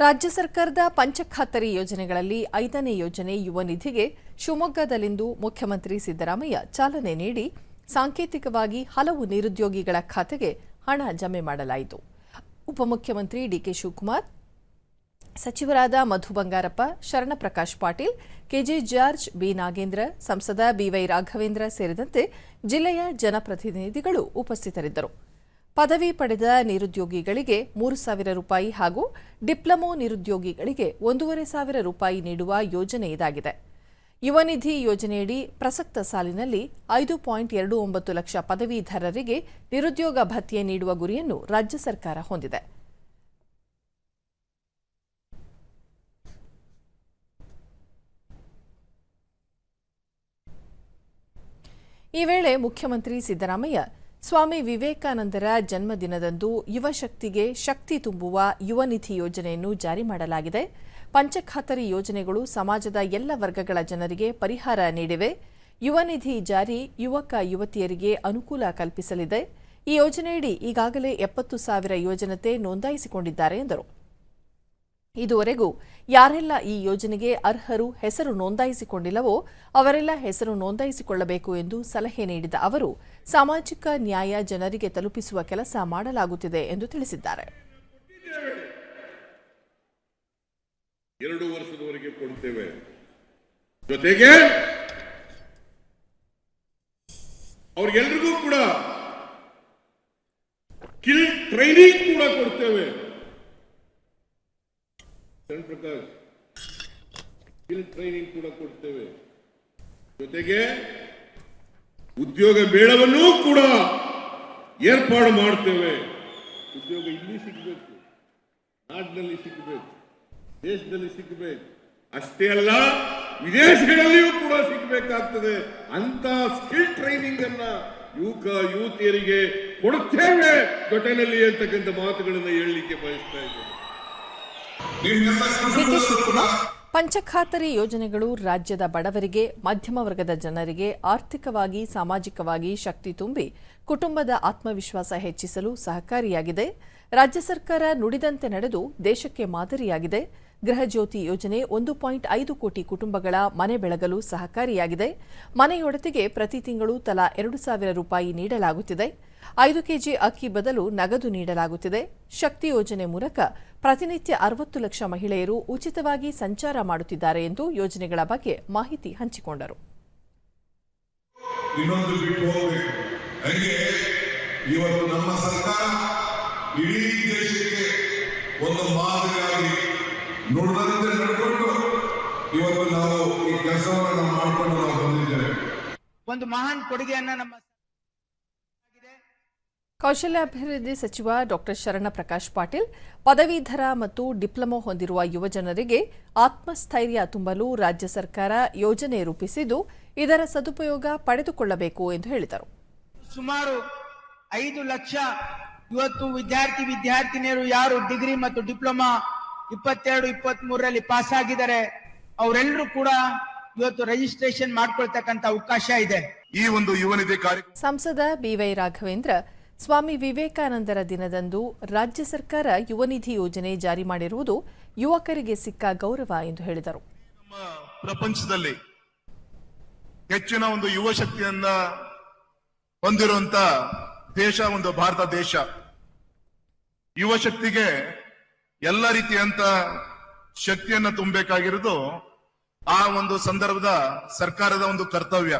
ರಾಜ್ಯ ಸರ್ಕಾರದ ಪಂಚಖಾತರಿ ಯೋಜನೆಗಳಲ್ಲಿ ಐದನೇ ಯೋಜನೆ ಯುವ ನಿಧಿಗೆ ಶಿವಮೊಗ್ಗದಲ್ಲಿಂದು ಮುಖ್ಯಮಂತ್ರಿ ಸಿದ್ದರಾಮಯ್ಯ ಚಾಲನೆ ನೀಡಿ ಸಾಂಕೇತಿಕವಾಗಿ ಹಲವು ನಿರುದ್ಯೋಗಿಗಳ ಖಾತೆಗೆ ಹಣ ಜಮೆ ಮಾಡಲಾಯಿತು. ಉಪಮುಖ್ಯಮಂತ್ರಿ ಡಿಕೆ ಶಿವಕುಮಾರ್, ಸಚಿವರಾದ Madhu Bangarappa, Sharanaprakash Patil, K J George, B Nagendra, ಸಂಸದ ಬಿವೈ ರಾಘವೇಂದ್ರ ಸೇರಿದಂತೆ ಜಿಲ್ಲೆಯ ಜನಪ್ರತಿನಿಧಿಗಳು ಉಪಸ್ಥಿತರಿದ್ದರು. ಪದವಿ ಪಡೆದ ನಿರುದ್ಯೋಗಿಗಳಿಗೆ ಮೂರು ಸಾವಿರ ರೂಪಾಯಿ ಹಾಗೂ ಡಿಪ್ಲೊಮೋ ನಿರುದ್ಯೋಗಿಗಳಿಗೆ ಒಂದೂವರೆ ಸಾವಿರ ರೂಪಾಯಿ ನೀಡುವ ಯೋಜನೆ ಇದಾಗಿದೆ. ಯುವ ನಿಧಿ ಯೋಜನೆಯಡಿ ಪ್ರಸಕ್ತ ಸಾಲಿನಲ್ಲಿ ಐದು ಪಾಯಿಂಟ್ ಎರಡು ಒಂಬತ್ತು ಲಕ್ಷ ಪದವೀಧರರಿಗೆ ನಿರುದ್ಯೋಗ ಭತ್ಯೆ ನೀಡುವ ಗುರಿಯನ್ನು ರಾಜ್ಯ ಸರ್ಕಾರ ಹೊಂದಿದೆ. ಈ ವೇಳೆ ಮುಖ್ಯಮಂತ್ರಿ ಸಿದ್ದರಾಮಯ್ಯ ಸ್ವಾಮಿ ವಿವೇಕಾನಂದರ ಜನ್ಮದಿನದಂದು ಯುವ ಶಕ್ತಿಗೆ ಶಕ್ತಿ ತುಂಬುವ ಯುವನಿಧಿ ಯೋಜನೆಯನ್ನು ಜಾರಿ ಮಾಡಲಾಗಿದೆ. ಪಂಚಖಾತರಿ ಯೋಜನೆಗಳು ಸಮಾಜದ ಎಲ್ಲ ವರ್ಗಗಳ ಜನರಿಗೆ ಪರಿಹಾರ ನೀಡಿವೆ. ಯುವನಿಧಿ ಜಾರಿ ಯುವಕ ಯುವತಿಯರಿಗೆ ಅನುಕೂಲ ಕಲ್ಪಿಸಲಿದೆ. ಈ ಯೋಜನೆಯಡಿ ಈಗಾಗಲೇ ಎಪ್ಪತ್ತು ಸಾವಿರ ಯುವಜನತೆ ನೋಂದಾಯಿಸಿಕೊಂಡಿದ್ದಾರೆ ಎಂದರು. ಇದುವರೆಗೂ ಯಾರೆಲ್ಲ ಈ ಯೋಜನೆಗೆ ಅರ್ಹರು ಹೆಸರು ನೋಂದಾಯಿಸಿಕೊಂಡಿಲ್ಲವೋ ಅವರೆಲ್ಲ ಹೆಸರು ನೋಂದಾಯಿಸಿಕೊಳ್ಳಬೇಕು ಎಂದು ಸಲಹೆ ನೀಡಿದ ಅವರು, ಸಾಮಾಜಿಕ ನ್ಯಾಯ ಜನರಿಗೆ ತಲುಪಿಸುವ ಕೆಲಸ ಮಾಡಲಾಗುತ್ತಿದೆ ಎಂದು ತಿಳಿಸಿದ್ದಾರೆ. ಎರಡು ವರ್ಷದವರೆಗೆ ಕೊಡ್ತೇವೆ. ಜೊತೆಗೆ ಅವ್ರಿಗೆಲ್ರಿಗೂ ಕೂಡ ಟ್ರೈನಿಂಗ್ ಕೂಡ ಕೊಡ್ತೇವೆ. ಶರಣ್ ಪ್ರಕಾಶ್ ಸ್ಕಿಲ್ ಟ್ರೈನಿಂಗ್ ಕೂಡ ಕೊಡ್ತೇವೆ. ಜೊತೆಗೆ ಉದ್ಯೋಗ ಮೇಳವನ್ನೂ ಕೂಡ ಏರ್ಪಾಡು ಮಾಡ್ತೇವೆ. ಉದ್ಯೋಗ ಇಲ್ಲಿ ಸಿಗಬೇಕು, ನಾಡಿನಲ್ಲಿ ಸಿಗಬೇಕು, ದೇಶದಲ್ಲಿ ಸಿಗಬೇಕು. ಅಷ್ಟೇ ಅಲ್ಲ, ವಿದೇಶಗಳಲ್ಲಿಯೂ ಕೂಡ ಸಿಗಬೇಕಾಗ್ತದೆ. ಅಂತ ಸ್ಕಿಲ್ ಟ್ರೈನಿಂಗ್ ಅನ್ನ ಯುವಕ, ಯುವತಿಯರಿಗೆ ಕೊಡುತ್ತೇವೆ ಜೊತೆಯಲ್ಲಿ ಅಂತಕ್ಕಂಥ ಮಾತುಗಳನ್ನು ಹೇಳಲಿಕ್ಕೆ ಬಯಸ್ತಾ ಇದ್ದೇನೆ. ಡಿಕೆ ಶಿವಕುಮಾರ್ ಪಂಚಖಾತರಿ ಯೋಜನೆಗಳು ರಾಜ್ಯದ ಬಡವರಿಗೆ ಮಧ್ಯಮ ವರ್ಗದ ಜನರಿಗೆ ಆರ್ಥಿಕವಾಗಿ ಸಾಮಾಜಿಕವಾಗಿ ಶಕ್ತಿ ತುಂಬಿ ಕುಟುಂಬದ ಆತ್ಮವಿಶ್ವಾಸ ಹೆಚ್ಚಿಸಲು ಸಹಕಾರಿಯಾಗಿದೆ. ರಾಜ್ಯ ಸರ್ಕಾರ ನುಡಿದಂತೆ ನಡೆದು ದೇಶಕ್ಕೆ ಮಾದರಿಯಾಗಿದೆ. ಗೃಹಜ್ಯೋತಿ ಯೋಜನೆ ಒಂದು ಪಾಯಿಂಟ್ ಐದು ಕೋಟಿ ಕುಟುಂಬಗಳ ಮನೆ ಬೆಳಗಲು ಸಹಕಾರಿಯಾಗಿದೆ. ಮನೆಯೊಡತಿಗೆ ಪ್ರತಿ ತಿಂಗಳು ತಲಾ ಎರಡು ಸಾವಿರ ರೂಪಾಯಿ ನೀಡಲಾಗುತ್ತಿದೆ. ಐದು ಕೆಜಿ ಅಕ್ಕಿ ಬದಲು ನಗದು ನೀಡಲಾಗುತ್ತಿದೆ. ಶಕ್ತಿ ಯೋಜನೆ ಮೂಲಕ ಪ್ರತಿನಿತ್ಯ ಅರವತ್ತು ಲಕ್ಷ ಮಹಿಳೆಯರು ಉಚಿತವಾಗಿ ಸಂಚಾರ ಮಾಡುತ್ತಿದ್ದಾರೆ ಎಂದು ಯೋಜನೆಗಳ ಬಗ್ಗೆ ಮಾಹಿತಿ ಹಂಚಿಕೊಂಡರು. ಇವತ್ತು ನಮ್ಮ ಸರ್ಕಾರ ಇಡೀ ದೇಶಕ್ಕೆ ಒಂದು ಮಾದರಿಯಾಗಿ ನುಡಿದಂತೆ ನಡ್ಕೊಂಡು. ಇವತ್ತು ನಾವು ಈ ಕೆಲಸವನ್ನು ನಾವು ಮಾಡ್ಕೊಂಡು ನಾವು ಬಂದಿದ್ದೇವೆ. ಒಂದು ಮಹಾನ್ ಕೊಡುಗೆಯನ್ನ ನಮ್ಮ ಕೌಶಲ್ಯಾಭಿವೃದ್ಧಿ ಸಚಿವ ಡಾ ಶರಣಪ್ರಕಾಶ್ ಪಾಟೀಲ್ ಪದವೀಧರ ಮತ್ತು ಡಿಪ್ಲೊಮೊ ಹೊಂದಿರುವ ಯುವಜನರಿಗೆ ಆತ್ಮಸ್ಥೈರ್ಯ ತುಂಬಲು ರಾಜ್ಯ ಸರ್ಕಾರ ಯೋಜನೆ ರೂಪಿಸಿದ್ದು ಇದರ ಸದುಪಯೋಗ ಪಡೆದುಕೊಳ್ಳಬೇಕು ಎಂದು ಹೇಳಿದರು. ಸುಮಾರು ಐದು ಲಕ್ಷ ಇವತ್ತು ವಿದ್ಯಾರ್ಥಿ ವಿದ್ಯಾರ್ಥಿನಿಯರು ಯಾರು ಡಿಗ್ರಿ ಮತ್ತು ಡಿಪ್ಲೊಮಾ ಇಪ್ಪತ್ತೆರಡು ಇಪ್ಪತ್ತ್ ಮೂರರಲ್ಲಿ ಪಾಸ್ ಆಗಿದ್ದಾರೆ ಅವರೆಲ್ಲರೂ ಕೂಡ ಇವತ್ತು ರಿಜಿಸ್ಟ್ರೇಷನ್ ಮಾಡ್ಕೊಳ್ತಕ್ಕಂತ ಅವಕಾಶ ಇದೆ. ಈ ಒಂದು ಯುವನಿಧಿ ಕಾರ್ಯಕ್ರಮ ಸಂಸದ ಬಿವೈ ರಾಘವೇಂದ್ರ ಸ್ವಾಮಿ ವಿವೇಕಾನಂದರ ದಿನದಂದು ರಾಜ್ಯ ಸರ್ಕಾರ ಯುವ ನಿಧಿ ಯೋಜನೆ ಜಾರಿ ಮಾಡಿರುವುದು ಯುವಕರಿಗೆ ಸಿಕ್ಕ ಗೌರವ ಎಂದು ಹೇಳಿದರು. ನಮ್ಮ ಪ್ರಪಂಚದಲ್ಲಿ ಹೆಚ್ಚಿನ ಒಂದು ಯುವ ಶಕ್ತಿಯನ್ನ ಹೊಂದಿರುವಂತ ದೇಶ ಒಂದು ಭಾರತ ದೇಶ. ಯುವ ಶಕ್ತಿಗೆ ಎಲ್ಲ ರೀತಿಯಂತ ಶಕ್ತಿಯನ್ನ ತುಂಬಬೇಕಾಗಿರೋದು ಆ ಒಂದು ಸಂದರ್ಭದ ಸರ್ಕಾರದ ಒಂದು ಕರ್ತವ್ಯ.